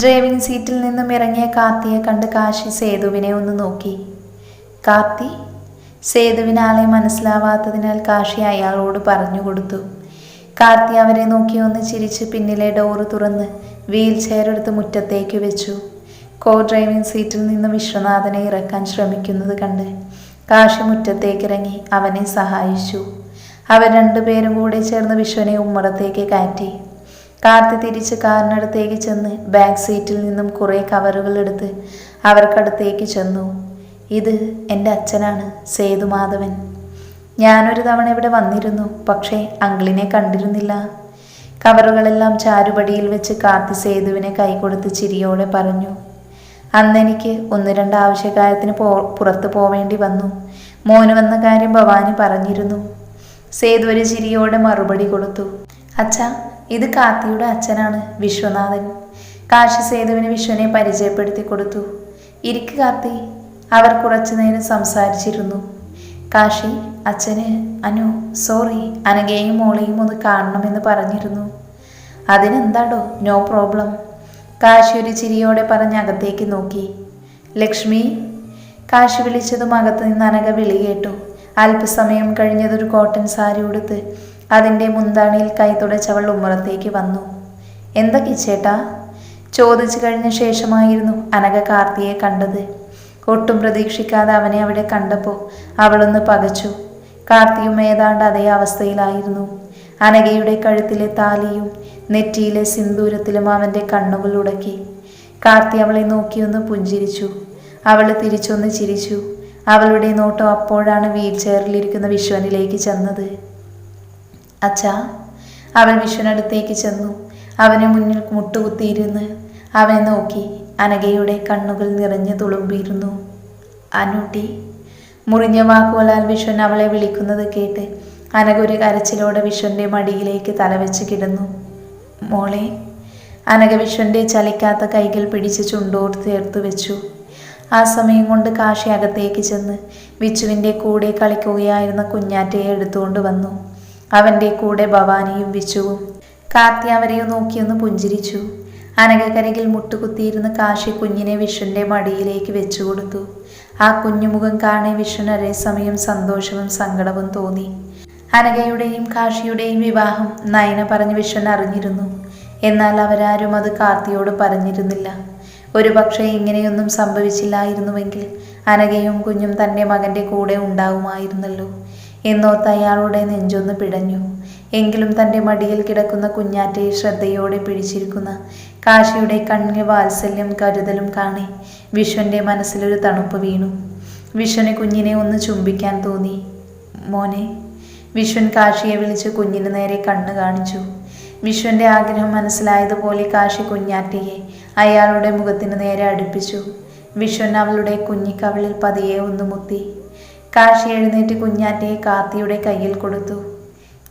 Driving സീറ്റിൽ നിന്നും ഇറങ്ങിയ കാർത്തിയെ കണ്ട് കാശി സേതുവിനെ ഒന്ന് നോക്കി. കാർത്തി സേതുവിനാളെ മനസ്സിലാവാത്തതിനാൽ കാശി അയാളോട് പറഞ്ഞു കൊടുത്തു. കാർത്തി അവരെ നോക്കി ഒന്ന് ചിരിച്ച് പിന്നിലെ ഡോറ് തുറന്ന് വീൽ ചെയർ എടുത്ത് മുറ്റത്തേക്ക് വെച്ചു. കോ ഡ്രൈവിംഗ് സീറ്റിൽ നിന്ന് വിശ്വനാഥനെ ഇറക്കാൻ ശ്രമിക്കുന്നത് കണ്ട് കാശി മുറ്റത്തേക്ക് ഇറങ്ങി അവനെ സഹായിച്ചു. അവർ രണ്ടുപേരും കൂടെ ചേർന്ന് വിശ്വനെ ഉമ്മറത്തേക്ക് കയറ്റി. കാർത്തി തിരിച്ച് കാറിനടുത്തേക്ക് ചെന്ന് ബാക്ക് സീറ്റിൽ നിന്നും കുറേ കവറുകൾ എടുത്ത് അവർക്കടുത്തേക്ക് ചെന്നു. ഇത് എന്റെ അച്ഛനാണ് സേതുമാധവൻ ഞാനൊരു തവണ ഇവിടെ വന്നിരുന്നു പക്ഷേ അങ്കിളിനെ കണ്ടിരുന്നില്ല. കവറുകളെല്ലാം ചാരുപടിയിൽ വെച്ച് കാർത്തി സേതുവിനെ കൈകൊടുത്ത് ചിരിയോടെ പറഞ്ഞു. അന്നെനിക്ക് ഒന്ന് രണ്ട് ആവശ്യകാര്യത്തിന് പോ പുറത്തു പോവേണ്ടി വന്നു. മോന് വന്ന കാര്യം ഭവാനി പറഞ്ഞിരുന്നു. സേതു ഒരു ചിരിയോടെ മറുപടി കൊടുത്തു. അച്ഛാ ഇത് കാത്തിയുടെ അച്ഛനാണ് വിശ്വനാഥൻ. കാശി സേതുവിന് വിശ്വനെ പരിചയപ്പെടുത്തി കൊടുത്തു. ഇരിക്ക് കാർത്തി അവർ കുറച്ചു നേരം സംസാരിച്ചിരുന്നു. കാശി അച്ഛന് അനു സോറി അനഘയെയും മോളെയും ഒന്ന് കാണണമെന്ന് പറഞ്ഞിരുന്നു. അതിനെന്താടോ നോ പ്രോബ്ലം. കാശി ഒരു ചിരിയോടെ പറഞ്ഞ് അകത്തേക്ക് നോക്കി. ലക്ഷ്മി കാശി വിളിച്ചതും അകത്ത് നിന്ന് അനഘ വിളി കേട്ടു. അല്പസമയം കഴിഞ്ഞതൊരു കോട്ടൺ സാരി ഉടുത്ത് അതിന്റെ മുന്താണിയിൽ കൈ തുടച്ചവൾ ഉമ്മറത്തേക്ക് വന്നു. എന്താ കിച്ചേട്ടാ? ചോദിച്ചു കഴിഞ്ഞ ശേഷമായിരുന്നു അനഘ കാർത്തിയെ കണ്ടത്. ഒട്ടും പ്രതീക്ഷിക്കാതെ അവനെ അവിടെ കണ്ടപ്പോൾ അവളൊന്ന് പകച്ചു കാർത്തിയും ഏതാണ്ട് അതേ അവസ്ഥയിലായിരുന്നു. അനഘയുടെ കഴുത്തിലെ താലിയും നെറ്റിയിലെ സിന്ദൂരത്തിലും അവന്റെ കണ്ണുകൾ ഉടക്കി. കാർത്തി അവളെ നോക്കിയൊന്ന് പുഞ്ചിരിച്ചു. അവൾ തിരിച്ചൊന്ന് ചിരിച്ചു. അവളുടെ നോട്ടം അപ്പോഴാണ് വീൽ ചെയറിലിരിക്കുന്ന വിശ്വനിലേക്ക് ചെന്നത്. അച്ഛാ അവൾ വിഷുവിനടുത്തേക്ക് ചെന്നു. അവനെ മുന്നിൽ മുട്ടുകുത്തിയിരുന്ന് അവനെ നോക്കി അനഘയുടെ കണ്ണുകൾ നിറഞ്ഞു തുളുമ്പിയിരുന്നു. അനുട്ടി മുറിഞ്ഞ വാക്കുകളാൽ വിശ്വൻ അവളെ വിളിക്കുന്നത് കേട്ട് അനഘ ഒരു കരച്ചിലോടെ വിഷുവിന്റെ മടിയിലേക്ക് തലവെച്ച് കിടന്നു. മോളെ അനഘ വിഷുവിന്റെ ചലിക്കാത്ത കൈകൾ പിടിച്ച് ചുണ്ടോട് ചേർത്ത് വെച്ചു. ആ സമയം കൊണ്ട് കാശി അകത്തേക്ക് ചെന്ന് വിച്ചുവിന്റെ കൂടെ കളിക്കുകയായിരുന്ന കുഞ്ഞാറ്റയെ എടുത്തുകൊണ്ട് വന്നു. അവന്റെ കൂടെ ഭവാനിയും വിച്ചുവും കാർത്തി അവരെയും നോക്കിയൊന്ന് പുഞ്ചിരിച്ചു. അനകക്കരകിൽ മുട്ടുകുത്തിയിരുന്ന കാശി കുഞ്ഞിനെ വിഷുവിന്റെ മടിയിലേക്ക് വെച്ചു കൊടുത്തു. ആ കുഞ്ഞുമുഖം കാണെ വിഷുവിന് ഒരേ സമയം സന്തോഷവും സങ്കടവും തോന്നി. അനകയുടെയും കാശിയുടെയും വിവാഹം നയന പറഞ്ഞ് വിഷൻ അറിഞ്ഞിരുന്നു. എന്നാൽ അവരാരും അത് കാർത്തിയോട് പറഞ്ഞിരുന്നില്ല. ഒരു പക്ഷേ ഇങ്ങനെയൊന്നും സംഭവിച്ചില്ലായിരുന്നുവെങ്കിൽ അനകയും കുഞ്ഞും തന്റെ മകന്റെ കൂടെ ഉണ്ടാവുമായിരുന്നല്ലോ. എന്നോർത്ത് അയാളുടെ നെഞ്ചൊന്ന് പിടഞ്ഞു. എങ്കിലും തന്റെ മടിയിൽ കിടക്കുന്ന കുഞ്ഞാറ്റയെ ശ്രദ്ധയോടെ പിടിച്ചിരിക്കുന്ന കാശിയുടെ കണ്ണിലെ വാത്സല്യം കരുതലും കാണി വിശ്വന്റെ മനസ്സിലൊരു തണുപ്പ് വീണു. വിശ്വന് കുഞ്ഞിനെ ഒന്ന് ചുംബിക്കാൻ തോന്നി. മോനെ വിശ്വൻ കാശിയെ വിളിച്ച് കുഞ്ഞിന് നേരെ കണ്ണ് കാണിച്ചു. വിശ്വന്റെ ആഗ്രഹം മനസ്സിലായതുപോലെ കാശി കുഞ്ഞാറ്റയെ അയാളുടെ മുഖത്തിന് നേരെ അടുപ്പിച്ചു. വിശ്വൻ അവളുടെ കുഞ്ഞിക്കവളിൽ പതിയെ ഒന്ന് മുത്തി. കാശി എഴുന്നേറ്റ് കുഞ്ഞാറ്റയെ കാർത്തിയുടെ കയ്യിൽ കൊടുത്തു.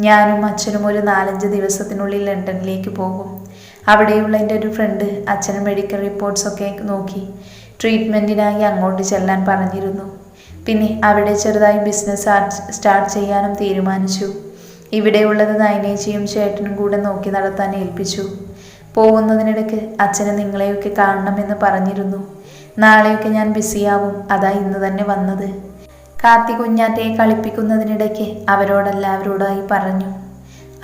ഞാനും അച്ഛനും ഒരു നാലഞ്ച് ദിവസത്തിനുള്ളിൽ ലണ്ടനിലേക്ക് പോകും. അവിടെയുള്ള എന്റെ ഒരു ഫ്രണ്ട് അച്ഛന് മെഡിക്കൽ റിപ്പോർട്ട്സൊക്കെ നോക്കി. ട്രീറ്റ്മെന്റിനായി അങ്ങോട്ട് ചെല്ലാൻ പറഞ്ഞിരുന്നു. പിന്നെ അവിടെ ചെറുതായി ബിസിനസ് സ്റ്റാർട്ട് ചെയ്യാനും തീരുമാനിച്ചു. ഇവിടെയുള്ളത് നയനേച്ചിയും ചേട്ടനും കൂടെ നോക്കി നടത്താൻ ഏൽപ്പിച്ചു. പോകുന്നതിനിടയ്ക്ക് അച്ഛനെ നിങ്ങളെയൊക്കെ കാണണമെന്ന് പറഞ്ഞിരുന്നു. നാളെയൊക്കെ ഞാൻ ബിസിയാവും അതാ ഇന്ന് തന്നെ വന്നത്. കാർത്തി കുഞ്ഞാറ്റയെ കളിപ്പിക്കുന്നതിനിടയ്ക്ക് അവരോടെല്ലാവരോടായി പറഞ്ഞു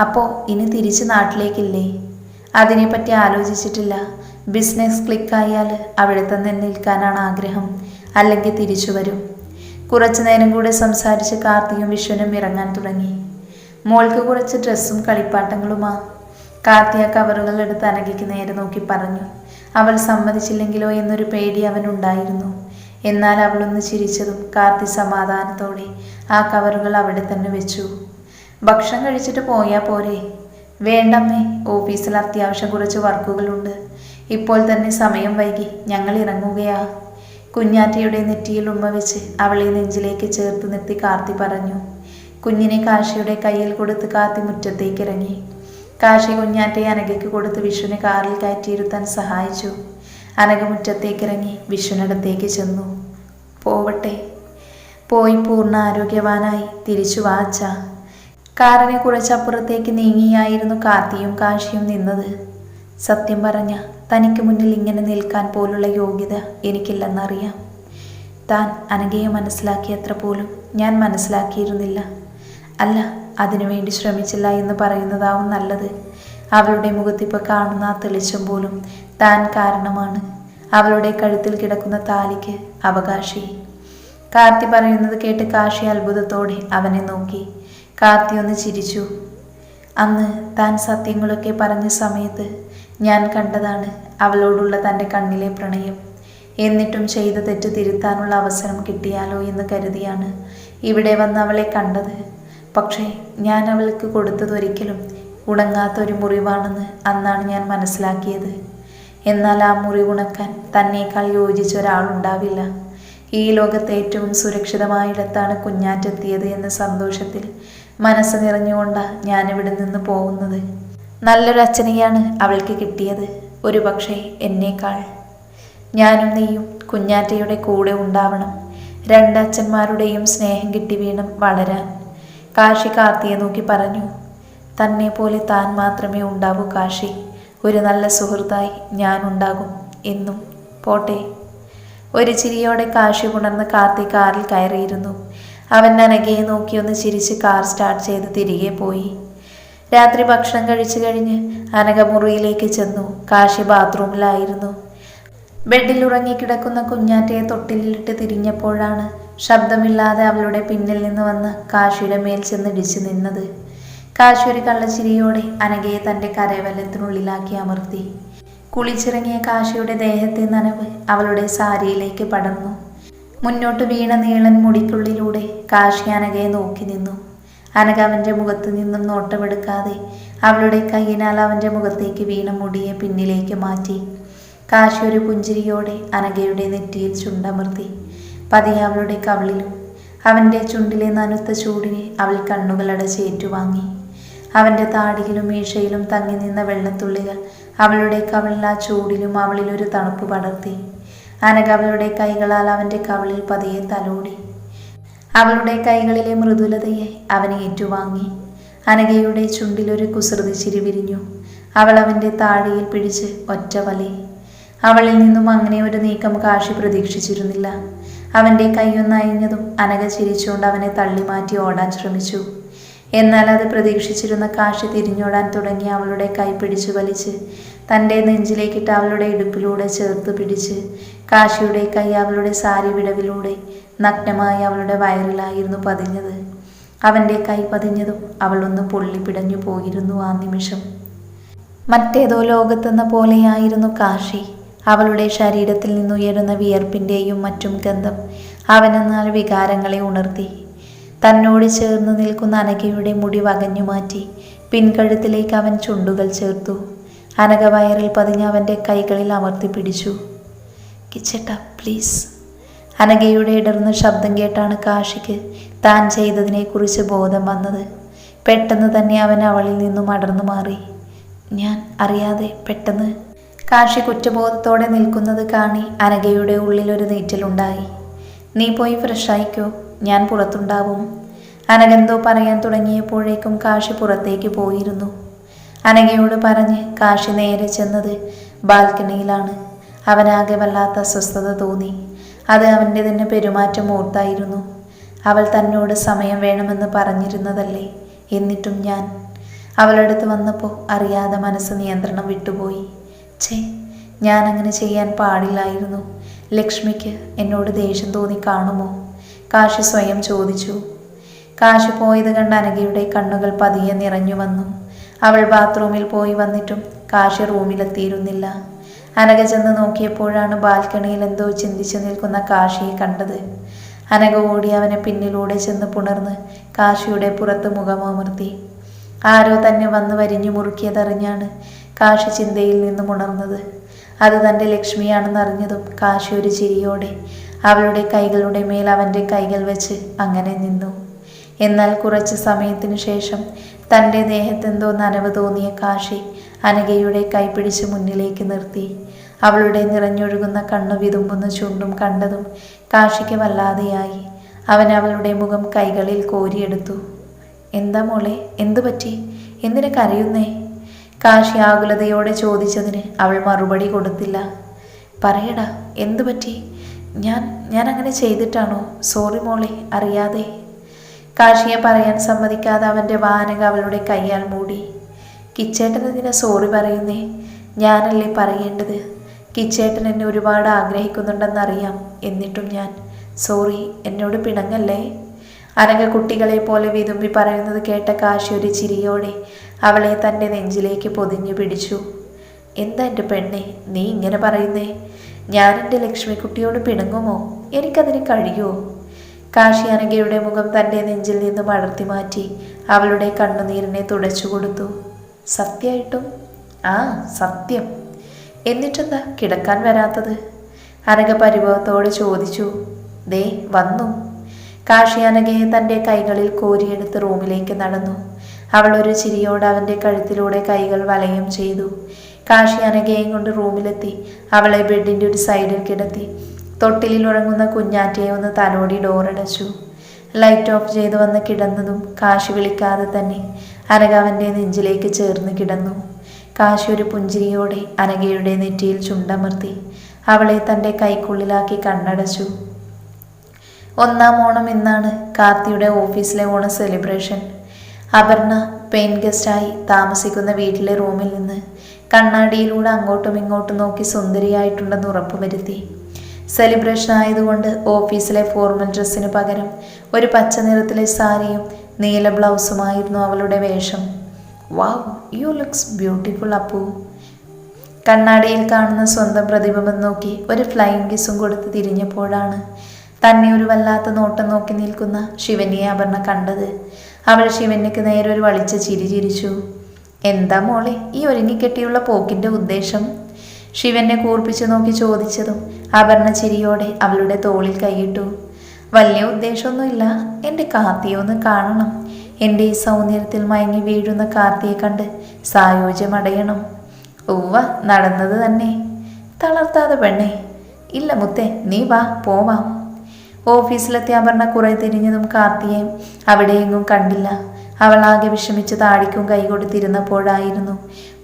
അപ്പോൾ ഇനി തിരിച്ച് നാട്ടിലേക്കില്ലേ? അതിനെപ്പറ്റി ആലോചിച്ചിട്ടില്ല. ബിസിനസ് ക്ലിക്കായാൽ അവിടെ തന്നെ നിൽക്കാനാണ് ആഗ്രഹം. അല്ലെങ്കിൽ തിരിച്ചു വരും. കുറച്ചു നേരം കൂടെ സംസാരിച്ച് കാർത്തിയും വിശ്വനും ഇറങ്ങാൻ തുടങ്ങി. മോൾക്ക് കുറച്ച് ഡ്രസ്സും കളിപ്പാട്ടങ്ങളുമാ. കാർത്തി ആ കവറുകൾ എടുത്ത് അനഘയ്ക്ക് നേരെ നോക്കി പറഞ്ഞു അവൾ സമ്മതിച്ചില്ലെങ്കിലോ എന്നൊരു പേടി അവനുണ്ടായിരുന്നു. എന്നാൽ അവളൊന്ന് ചിരിച്ചതും കാർത്തി സമാധാനത്തോടെ ആ കവറുകൾ അവിടെ തന്നെ വെച്ചു. ഭക്ഷണം കഴിച്ചിട്ട് പോയാൽ പോരെ. വേണ്ടമ്മേ ഓഫീസിൽ അത്യാവശ്യം കുറച്ച് വർക്കുകളുണ്ട്. ഇപ്പോൾ തന്നെ സമയം വൈകി ഞങ്ങൾ ഇറങ്ങുകയാ. കുഞ്ഞാറ്റയുടെ നെറ്റിയിൽ ഉമ്മ വെച്ച് അവളെ നെഞ്ചിലേക്ക് ചേർത്ത് നിർത്തി കാർത്തി പറഞ്ഞു. കുഞ്ഞിനെ കാശിയുടെ കയ്യിൽ കൊടുത്ത് കാർത്തി മുറ്റത്തേക്ക് ഇറങ്ങി കാശി കുഞ്ഞാറ്റയെ അനഘയ്ക്ക് കൊടുത്ത് വിഷുവിനെ കാറിൽ കയറ്റിയിരുത്താൻ സഹായിച്ചു. അനഘ മുറ്റത്തേക്കിറങ്ങി ചെന്നു. പോവട്ടെ. പോയി പൂർണ ആരോഗ്യവാനായി തിരിച്ചു വാച്ച കാറിനെ കുറച്ചപ്പുറത്തേക്ക് നീങ്ങിയായിരുന്നു കാർത്തിയും കാശിയും നിന്നത്. സത്യം പറഞ്ഞ തനിക്ക് മുന്നിൽ ഇങ്ങനെ നിൽക്കാൻ പോലുള്ള യോഗ്യത എനിക്കില്ലെന്നറിയാം. താൻ അനഘയെ മനസ്സിലാക്കിയത്ര പോലും ഞാൻ മനസ്സിലാക്കിയിരുന്നില്ല. അല്ല അതിനുവേണ്ടി ശ്രമിച്ചില്ല എന്ന് പറയുന്നതാവും നല്ലത്. അവളുടെ മുഖത്തിപ്പോൾ കാണുന്ന ആ തെളിച്ചം പോലും താൻ കാരണമാണ്. അവളുടെ കഴുത്തിൽ കിടക്കുന്ന താലിക്ക് അവകാശി. കാർത്തി പറയുന്നത് കേട്ട് കാശി അത്ഭുതത്തോടെ അവനെ നോക്കി. കാർത്തി ഒന്ന് ചിരിച്ചു. അന്ന് താൻ സത്യങ്ങളൊക്കെ പറഞ്ഞ സമയത്ത് ഞാൻ കണ്ടതാണ് അവളോടുള്ള തന്റെ കണ്ണിലെ പ്രണയം. എന്നിട്ടും ചെയ്ത തെറ്റ് തിരുത്താനുള്ള അവസരം കിട്ടിയാലോ എന്ന് കരുതിയാണ് ഇവിടെ വന്ന് അവളെ കണ്ടത്. പക്ഷേ ഞാൻ അവൾക്ക് കൊടുത്തതൊരിക്കലും ഉണങ്ങാത്ത ഒരു മുറിവാണെന്ന് അന്നാണ് ഞാൻ മനസ്സിലാക്കിയത്. എന്നാൽ ആ മുറിവുണക്കാൻ തന്നേക്കാൾ യോജിച്ച ഒരാളുണ്ടാവില്ല ഈ ലോകത്തെ ഏറ്റവും സുരക്ഷിതമായിടത്താണ് കുഞ്ഞാറ്റെത്തിയത് എന്ന സന്തോഷത്തിൽ മനസ്സ് നിറഞ്ഞുകൊണ്ടാണ് ഞാനിവിടെ നിന്ന് പോകുന്നത്. നല്ലൊരു അച്ഛനെയാണ് അവൾക്ക് കിട്ടിയത്. ഒരു പക്ഷേ എന്നേക്കാൾ. ഞാനും നീയും കുഞ്ഞാറ്റയുടെ കൂടെ ഉണ്ടാവണം. രണ്ടച്ഛന്മാരുടെയും സ്നേഹം കിട്ടി വീണം വളരാൻ. കാശി കാർത്തിയെ നോക്കി പറഞ്ഞു തന്നെ പോലെ താൻ മാത്രമേ ഉണ്ടാവൂ കാശി. ഒരു നല്ല സുഹൃത്തായി ഞാനുണ്ടാകും എന്നും പോട്ടെ. ഒരു ചിരിയോടെ കാശി ഉണർന്ന് കാർത്തി കാറിൽ കയറിയിരുന്നു. അവൻ നനകയെ നോക്കിയൊന്ന് ചിരിച്ച് കാർ സ്റ്റാർട്ട് ചെയ്ത് തിരികെ പോയി. രാത്രി ഭക്ഷണം കഴിച്ചു കഴിഞ്ഞ് അനഘ മുറിയിലേക്ക് ചെന്നു. കാശി ബാത്റൂമിലായിരുന്നു. ബെഡിൽ ഉറങ്ങിക്കിടക്കുന്ന കുഞ്ഞാറ്റയെ തൊട്ടിലിട്ട് തിരിഞ്ഞപ്പോഴാണ് ശബ്ദമില്ലാതെ അവളുടെ പിന്നിൽ നിന്ന് വന്ന് കാശിയുടെ മേൽ ചെന്നിടിച്ചു നിന്നത്. കാശി ഒരു കള്ളച്ചിരിയോടെ അനഘയെ തന്റെ കരവലത്തിനുള്ളിലാക്കി അമർത്തി. കുളിച്ചിറങ്ങിയ കാശിയുടെ ദേഹത്തെ നനവ് അവളുടെ സാരിയിലേക്ക് പടർന്നു. മുന്നോട്ട് വീണ നീളൻ മുടിക്കുള്ളിലൂടെ കാശി അനഘയെ നോക്കി നിന്നു. അനഘ അവന്റെ മുഖത്ത് നിന്നും നോട്ടമെടുക്കാതെ അവളുടെ കൈയിനാൽ അവന്റെ മുഖത്തേക്ക് വീണ മുടിയെ പിന്നിലേക്ക് മാറ്റി. കാശി ഒരു പുഞ്ചിരിയോടെ അനഘയുടെ നെറ്റിയിൽ ചുണ്ടമർത്തി. പതിയെ അവളുടെ കവിളിലും അവന്റെ ചുണ്ടിലെ നനുത്ത ചൂടിനെ അവൾ കണ്ണുകളടച്ച് ഏറ്റുവാങ്ങി. അവന്റെ താടിയിലും മീശയിലും തങ്ങി നിന്ന വെള്ളത്തുള്ളികൾ അവളുടെ കവിളിൽ ആ ചൂടിലും അവളിലൊരു തണുപ്പ് പടർത്തി. അനഘ അവളുടെ കൈകളാൽ അവന്റെ കവളിൽ പതിയെ തലോടി. അവളുടെ കൈകളിലെ മൃദുലതയെ അവനെ ഏറ്റുവാങ്ങി. അനഘയുടെ ചുണ്ടിലൊരു കുസൃതി ചിരി വിരിഞ്ഞു. അവൾ അവന്റെ താടിയിൽ പിടിച്ച് ഒറ്റ വലി. അവളിൽ നിന്നും അങ്ങനെ ഒരു നീക്കം കാശി പ്രതീക്ഷിച്ചിരുന്നില്ല. അവന്റെ കൈയൊന്നയഞ്ഞതും അനഘ ചിരിച്ചുകൊണ്ട് അവനെ തള്ളി മാറ്റി ഓടാൻ ശ്രമിച്ചു. എന്നാൽ അത് പ്രതീക്ഷിച്ചിരുന്ന കാശി തിരിഞ്ഞോടാൻ തുടങ്ങി അവളുടെ കൈ പിടിച്ചു വലിച്ച്. തന്റെ നെഞ്ചിലേക്കിട്ട് അവളുടെ ഇടുപ്പിലൂടെ ചേർത്ത് പിടിച്ച്. കാശിയുടെ കൈ അവളുടെ സാരി വിടവിലൂടെ നഗ്നമായി അവളുടെ വയറിലായിരുന്നു പതിഞ്ഞത്. അവന്റെ കൈ പതിഞ്ഞതും അവളൊന്ന് പൊള്ളിപ്പിടഞ്ഞു പോയിരുന്നു ആ നിമിഷം. മറ്റേതോ ലോകത്തെന്ന പോലെയായിരുന്നു കാശി. അവളുടെ ശരീരത്തിൽ നിന്നുയരുന്ന വിയർപ്പിന്റെയും മറ്റും ഗന്ധം അവനെന്നാൽ വികാരങ്ങളെ ഉണർത്തി. തന്നോട് ചേർന്ന് നിൽക്കുന്ന അനഘയുടെ മുടി വകഞ്ഞു മാറ്റി പിൻകഴുത്തിലേക്ക് അവൻ ചുണ്ടുകൾ ചേർത്തു. അനഘ വയറിൽ പതിഞ്ഞ് അവന്റെ കൈകളിൽ അമർത്തി പിടിച്ചു. കിച്ചട്ട പ്ലീസ്. അനഘയുടെ ഇടർന്ന ശബ്ദം കേട്ടാണ് കാഷിക്ക് താൻ ചെയ്തതിനെക്കുറിച്ച് ബോധം വന്നത്. പെട്ടെന്ന് തന്നെ അവൻ അവളിൽ നിന്നും അടർന്നു മാറി. ഞാൻ അറിയാതെ പെട്ടെന്ന്. കാഷി കുറ്റബോധത്തോടെ നിൽക്കുന്നത് കാണി അനകയുടെ ഉള്ളിലൊരു നീറ്റലുണ്ടായി. നീ പോയി ഫ്രഷായിക്കോ. ഞാൻ പുറത്തുണ്ടാവും. അനകെന്തോ പറയാൻ തുടങ്ങിയപ്പോഴേക്കും കാശി പുറത്തേക്ക് പോയിരുന്നു. അനഘയോട് പറഞ്ഞ് കാശി നേരെ ചെന്നത് ബാൽക്കണിയിലാണ്. അവനാകെ വല്ലാത്ത അസ്വസ്ഥത തോന്നി. അത് അവന്റെ തന്നെ പെരുമാറ്റം ഓർത്തായിരുന്നു. അവൾ തന്നോട് സമയം വേണമെന്ന് പറഞ്ഞിരുന്നതല്ലേ എന്നിട്ടും ഞാൻ. അവളടുത്ത് വന്നപ്പോൾ അറിയാതെ മനസ്സ് നിയന്ത്രണം വിട്ടുപോയി. ചേ ഞാൻ അങ്ങനെ ചെയ്യാൻ പാടില്ലായിരുന്നു. ലക്ഷ്മിക്ക് എന്നോട് ദേഷ്യം തോന്നി കാണുമോ? കാശി സ്വയം ചോദിച്ചു. കാശി പോയത് കണ്ട അനഘയുടെ കണ്ണുകൾ പതിയെ നിറഞ്ഞു വന്നു. അവൾ ബാത്റൂമിൽ പോയി വന്നിട്ടും കാശി റൂമിലെത്തിയിരുന്നില്ല. അനഘ ചെന്ന് നോക്കിയപ്പോഴാണ് ബാൽക്കണിയിൽ എന്തോ ചിന്തിച്ചു നിൽക്കുന്ന കാശിയെ കണ്ടത്. അനഘ ഓടി അവനെ പിന്നിലൂടെ ചെന്ന് പുണർന്ന് കാശിയുടെ പുറത്ത് മുഖമമർത്തി. ആരോ തന്നെ വന്ന് വരിഞ്ഞു മുറുക്കിയതറിഞ്ഞാണ് കാശി ചിന്തയിൽ നിന്നും ഉണർന്നത്. അത് തന്റെ ലക്ഷ്മിയാണെന്നറിഞ്ഞതും കാശി ഒരു ചിരിയോടെ അവളുടെ കൈകളുടെ മേൽ അവന്റെ കൈകൾ വെച്ച് അങ്ങനെ നിന്നു. എന്നാൽ കുറച്ച് സമയത്തിനു ശേഷം തന്റെ ദേഹത്തെന്തോ നനവ് തോന്നിയ കാശി അനഘയുടെ കൈപിടിച്ച് മുന്നിലേക്ക് നിർത്തി. അവളുടെ നിറഞ്ഞൊഴുകുന്ന കണ്ണു വിതുമ്പുന്ന ചുണ്ടും കണ്ടതും കാശിക്ക് വല്ലാതെയായി. അവൻ അവളുടെ മുഖം കൈകളിൽ കോരിയെടുത്തു. എന്താ മോളെ എന്തു പറ്റി? എന്തിനു കരയുന്നേ? കാശി ആകുലതയോടെ ചോദിച്ചതിന് അവൾ മറുപടി കൊടുത്തില്ല. പറയടാ എന്തു പറ്റി? ഞാൻ ഞാൻ അങ്ങനെ ചെയ്തിട്ടാണോ? സോറി മോളെ അറിയാതെ. കാശിയെ പറയാൻ സമ്മതിക്കാതെ അവന്റെ വാനക അവളുടെ കൈയാൽ മൂടി. കിച്ചേട്ടൻ എന്തിനാ സോറി പറയുന്നേ? ഞാനല്ലേ പറയേണ്ടത്? കിച്ചേട്ടൻ എന്നെ ഒരുപാട് ആഗ്രഹിക്കുന്നുണ്ടെന്നറിയാം എന്നിട്ടും ഞാൻ. സോറി എന്നോട് പിണങ്ങല്ലേ? അനഘ കുട്ടികളെ പോലെ വിതുമ്പി പറയുന്നത് കേട്ട കാശി ഒരു ചിരിയോടെ അവളെ തന്റെ നെഞ്ചിലേക്ക് പൊതിഞ്ഞു പിടിച്ചു. എന്താ എന്റെ പെണ്ണെ നീ ഇങ്ങനെ പറയുന്നേ? ഞാൻ എന്റെ ലക്ഷ്മിക്കുട്ടിയോട് പിണങ്ങുമോ? എനിക്കതിന് കഴിയുമോ? കാശി അനഘയുടെ മുഖം തന്റെ നെഞ്ചിൽ നിന്ന് അടർത്തി മാറ്റി അവളുടെ കണ്ണുനീരിനെ തുടച്ചു കൊടുത്തു. സത്യമായിട്ടും? ആ സത്യം. എന്നിട്ടെന്താ കിടക്കാൻ വരാത്തത്? അനഘ പരിഭവത്തോടെ ചോദിച്ചു. ദേ വന്നു. കാശി അനഘയെ തന്റെ കൈകളിൽ കോരിയെടുത്ത് റൂമിലേക്ക് നടന്നു. അവൾ ഒരു ചിരിയോട് അവന്റെ കഴുത്തിലൂടെ കൈകൾ വലയം ചെയ്തു. കാശി അനഘയെയും കൊണ്ട് റൂമിലെത്തി. അവളെ ബെഡിന്റെ ഒരു സൈഡിൽ കിടത്തി. തൊട്ടിലിൽ ഉറങ്ങുന്ന കുഞ്ഞാറ്റയെ ഒന്ന് തലോടി ഡോറടച്ചു ലൈറ്റ് ഓഫ് ചെയ്ത് വന്ന് കിടന്നതും കാശി വിളിക്കാതെ തന്നെ അനഘ അവന്റെ നെഞ്ചിലേക്ക് ചേർന്ന് കിടന്നു. കാശി ഒരു പുഞ്ചിരിയോടെ അനഘയുടെ നെറ്റിയിൽ ചുണ്ടമർത്തി. അവളെ തന്റെ കൈക്കുള്ളിലാക്കി കണ്ണടച്ചു. ഒന്നാം ഓണം എന്നാണ് കാർത്തിയുടെ ഓഫീസിലെ ഓണ സെലിബ്രേഷൻ അപർണ പെയിൻ ഗസ്റ്റായി താമസിക്കുന്ന വീട്ടിലെ റൂമിൽ നിന്ന് കണ്ണാടിയിലൂടെ അങ്ങോട്ടും ഇങ്ങോട്ടും നോക്കി സുന്ദരിയായിട്ടുണ്ടെന്ന് ഉറപ്പുവരുത്തി. സെലിബ്രേഷൻ ആയതുകൊണ്ട് ഓഫീസിലെ ഫോർമൽ ഡ്രസ്സിന് പകരം ഒരു പച്ച നിറത്തിലെ സാരിയും നീല ബ്ലൗസുമായിരുന്നു അവളുടെ വേഷം. Wow you looks beautiful Appu. കണ്ണാടിയിൽ കാണുന്ന സ്വന്തം പ്രതിബിംബം നോക്കി ഒരു ഫ്ലൈങ് കിസും കൊടുത്ത് തിരിഞ്ഞപ്പോഴാണ് തന്നെ ഒരു വല്ലാത്ത നോട്ടം നോക്കി നിൽക്കുന്ന ശിവനിയെ അപർണ കണ്ടത്. അവൾ ശിവന്യക്ക് നേരെ ഒരു വളിച്ച ചിരി ചിരിച്ചു. എന്താ മോളെ ഈ ഒരുങ്ങിക്കെട്ടിയുള്ള പോക്കിന്റെ ഉദ്ദേശം? ശിവനെ കൂർപ്പിച്ചു നോക്കി ചോദിച്ചതും അപർണ ചിരിയോടെ അവളുടെ തോളിൽ കൈയിട്ടു. വലിയ ഉദ്ദേശമൊന്നുമില്ല എന്റെ കാർത്തിയെ ഒന്ന് കാണണം. എന്റെ ഈ സൗന്ദര്യത്തിൽ മയങ്ങി വീഴുന്ന കാർത്തിയെ കണ്ട് സായോജ്യമടയണം. ഉവ്വ നടന്നത് തന്നെ. തളർത്താതെ പെണ്ണേ. ഇല്ല മുത്തേ നീ വാ പോവാം. ഓഫീസിലെത്തിയ അപർണ കുറെ തിരിഞ്ഞതും കാർത്തിയെ അവിടെയെങ്ങും കണ്ടില്ല. അവൾ ആകെ വിഷമിച്ച് താടിക്കും കൈ കൊടുത്തിരുന്നപ്പോഴായിരുന്നു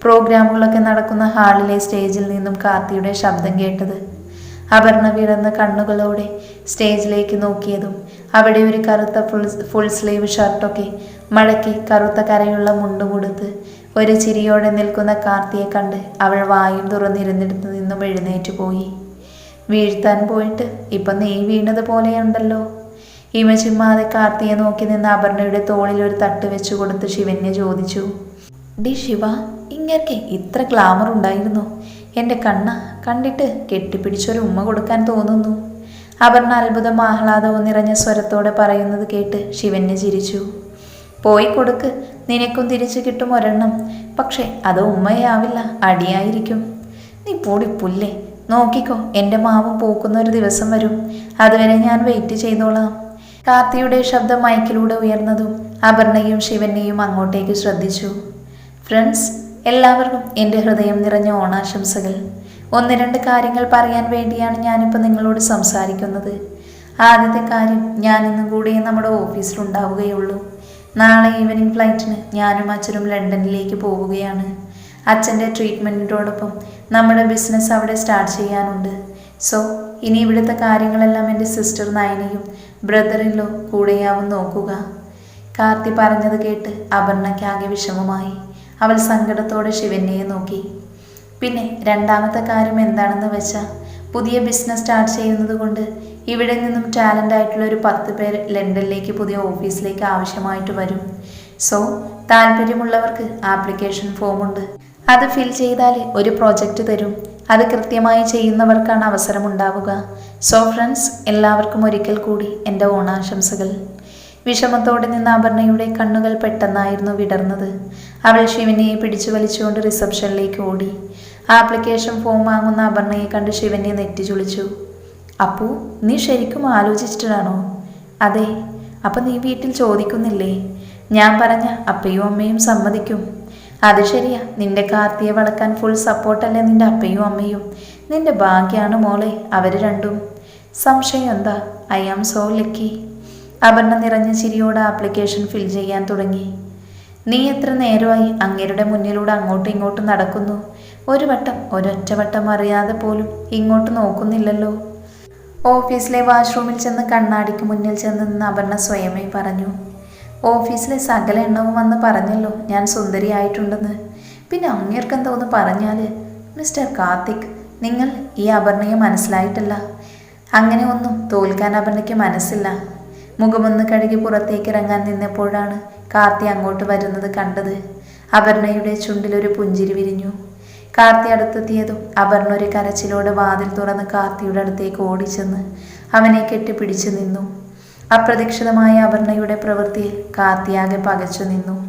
പ്രോഗ്രാമുകളൊക്കെ നടക്കുന്ന ഹാളിലെ സ്റ്റേജിൽ നിന്നും കാർത്തിയുടെ ശബ്ദം കേട്ടത്. അപർണ വിടർന്ന കണ്ണുകളോടെ സ്റ്റേജിലേക്ക് നോക്കിയതും അവിടെ ഒരു കറുത്ത ഫുൾ ഫുൾ സ്ലീവ് ഷർട്ടൊക്കെ മടക്കി കറുത്ത കരയുള്ള മുണ്ടുമുടുത്ത് ഒരു ചിരിയോടെ നിൽക്കുന്ന കാർത്തിയെ കണ്ട് അവൾ വായും തുറന്നിരുന്നിടത്ത് നിന്നും എഴുന്നേറ്റ് പോയി. വീഴ്ത്താൻ പോയിട്ട് ഇപ്പം നീ വീണത് ഇമ ചിമ്മാതെ കാർത്തിയെ നോക്കി നിന്ന് അപർണയുടെ തോളിൽ ഒരു തട്ട് വെച്ചു കൊടുത്ത് ശിവന്യെ ചോദിച്ചു ഡി ശിവ ഇങ്ങനെയൊക്കെ ഇത്ര ഗ്ലാമർ ഉണ്ടായിരുന്നു. എന്റെ കണ്ണ കണ്ടിട്ട് കെട്ടിപ്പിടിച്ചൊരു ഉമ്മ കൊടുക്കാൻ തോന്നുന്നു. അപർണ അത്ഭുതം ആഹ്ലാദവും നിറഞ്ഞ സ്വരത്തോടെ പറയുന്നത് കേട്ട് ശിവന്യെ ചിരിച്ചു. പോയി കൊടുക്ക്. നിനക്കും തിരിച്ചു കിട്ടും ഒരെണ്ണം. പക്ഷേ അത് ഉമ്മയാവില്ല അടിയായിരിക്കും. നീ പോടി പുല്ലേ? നോക്കിക്കോ എന്റെ മാവും പൂക്കുന്ന ഒരു ദിവസം വരും. അതുവരെ ഞാൻ വെയിറ്റ് ചെയ്തോളാം. കാർത്തിയുടെ ശബ്ദം മൈക്കിലൂടെ ഉയർന്നതും അപർണയും ശിവനെയും അങ്ങോട്ടേക്ക് ശ്രദ്ധിച്ചു. ഫ്രണ്ട്സ് എല്ലാവർക്കും എന്റെ ഹൃദയം നിറഞ്ഞ ഓണാശംസകൾ. ഒന്ന് രണ്ട് കാര്യങ്ങൾ പറയാൻ വേണ്ടിയാണ് ഞാനിപ്പോൾ നിങ്ങളോട് സംസാരിക്കുന്നത്. ആദ്യത്തെ കാര്യം ഞാൻ ഇന്നും കൂടി നമ്മുടെ ഓഫീസിലുണ്ടാവുകയുള്ളൂ. നാളെ ഈവനിങ് ഫ്ലൈറ്റിന് ഞാനും അച്ഛനും ലണ്ടനിലേക്ക് പോവുകയാണ്. അച്ഛന്റെ ട്രീറ്റ്മെന്റിനോടൊപ്പം നമ്മുടെ ബിസിനസ് അവിടെ സ്റ്റാർട്ട് ചെയ്യാനുണ്ട്. സോ ഇനി ഇവിടുത്തെ കാര്യങ്ങളെല്ലാം എന്റെ സിസ്റ്റർ നയനയും ബ്രദറിലോ കൂടെയാവും നോക്കുക. കാർത്തി പറഞ്ഞത് കേട്ട് അപർണയ്ക്കാകെ വിഷമമായി. അവൾ സങ്കടത്തോടെ ശിവനെയെ നോക്കി. പിന്നെ രണ്ടാമത്തെ കാര്യം എന്താണെന്ന് വെച്ചാൽ പുതിയ ബിസിനസ് സ്റ്റാർട്ട് ചെയ്യുന്നത് കൊണ്ട് ഇവിടെ നിന്നും ടാലന്റ് ആയിട്ടുള്ള ഒരു പത്ത് പേർ ലണ്ടനിലേക്ക് പുതിയ ഓഫീസിലേക്ക് ആവശ്യമായിട്ട് വരും. സോ താല്പര്യമുള്ളവർക്ക് ആപ്ലിക്കേഷൻ ഫോമുണ്ട്. അത് ഫിൽ ചെയ്താൽ ഒരു പ്രോജക്റ്റ് തരും. അത് കൃത്യമായി ചെയ്യുന്നവർക്കാണ് അവസരം ഉണ്ടാവുക സോ ഫ്രണ്ട്സ് എല്ലാവർക്കും ഒരിക്കൽ കൂടി എന്റെ ഓണാശംസകൾ. വിഷമത്തോടെ നിന്ന അപർണയുടെ കണ്ണുകൾ പെട്ടെന്നായിരുന്നു വിടർന്നത്. അവൾ ശിവനെയെ പിടിച്ചു വലിച്ചുകൊണ്ട് റിസപ്ഷനിലേക്ക് ഓടി. ആപ്ലിക്കേഷൻ ഫോം വാങ്ങുന്ന അപർണയെ കണ്ട് ശിവനെ നെറ്റി ചുളിച്ചു അപ്പു നീ ശരിക്കും ആലോചിച്ചിട്ടാണോ? അതെ അപ്പം നീ വീട്ടിൽ ചോദിക്കുന്നില്ലേ? ഞാൻ പറഞ്ഞ അപ്പയും അമ്മയും സമ്മതിക്കും. അത് ശരിയാ. നിന്റെ കാർത്തിയെ വളക്കാൻ ഫുൾ സപ്പോർട്ടല്ലേ നിന്റെ അപ്പയും അമ്മയും? നിന്റെ ഭാഗ്യാണ് മോളെ അവർ രണ്ടും. സംശയം എന്താ? I am so lucky Aparna നിറഞ്ഞ ചിരിയോടെ ആപ്ലിക്കേഷൻ ഫിൽ ചെയ്യാൻ തുടങ്ങി. നീ എത്ര നേരമായി അങ്ങേരുടെ മുന്നിലൂടെ അങ്ങോട്ടും ഇങ്ങോട്ടും നടക്കുന്നു? ഒരു വട്ടം ഒരൊറ്റ വട്ടം അറിയാതെ പോലും ഇങ്ങോട്ട് നോക്കുന്നില്ലല്ലോ. ഓഫീസിലെ വാഷ്റൂമിൽ ചെന്ന് കണ്ണാടിക്ക് മുന്നിൽ ചെന്ന് നിന്ന് അപർണ സ്വയമേ പറഞ്ഞു. ഓഫീസിലെ സകല എണ്ണവും വന്ന് പറഞ്ഞല്ലോ ഞാൻ സുന്ദരിയായിട്ടുണ്ടെന്ന്. പിന്നെ അങ്ങേർക്കെന്തോ ഒന്ന് പറഞ്ഞാൽ മിസ്റ്റർ കാർത്തിക് നിങ്ങൾ ഈ അപർണയെ മനസ്സിലായിട്ടില്ല? അങ്ങനെ ഒന്നും തോൽക്കാൻ അപർണയ്ക്ക് മനസ്സില്ല. മുഖമൊന്ന് കഴുകി പുറത്തേക്ക് ഇറങ്ങാൻ നിന്നപ്പോഴാണ് കാർത്തി അങ്ങോട്ട് വരുന്നത് കണ്ടത്. അപർണയുടെ ചുണ്ടിലൊരു പുഞ്ചിരി വിരിഞ്ഞു. കാർത്തി അടുത്തെത്തിയതും അപർണ ഒരു കരച്ചിലോടെ വാതിൽ തുറന്ന് കാർത്തിയുടെ അടുത്തേക്ക് ഓടിച്ചെന്ന് അവനെ കെട്ടിപ്പിടിച്ചു നിന്നു. അപ്രതീക്ഷിതമായ അപർണയുടെ പ്രവൃത്തിയിൽ കാർത്തിയാകെ പകച്ചു നിന്നു.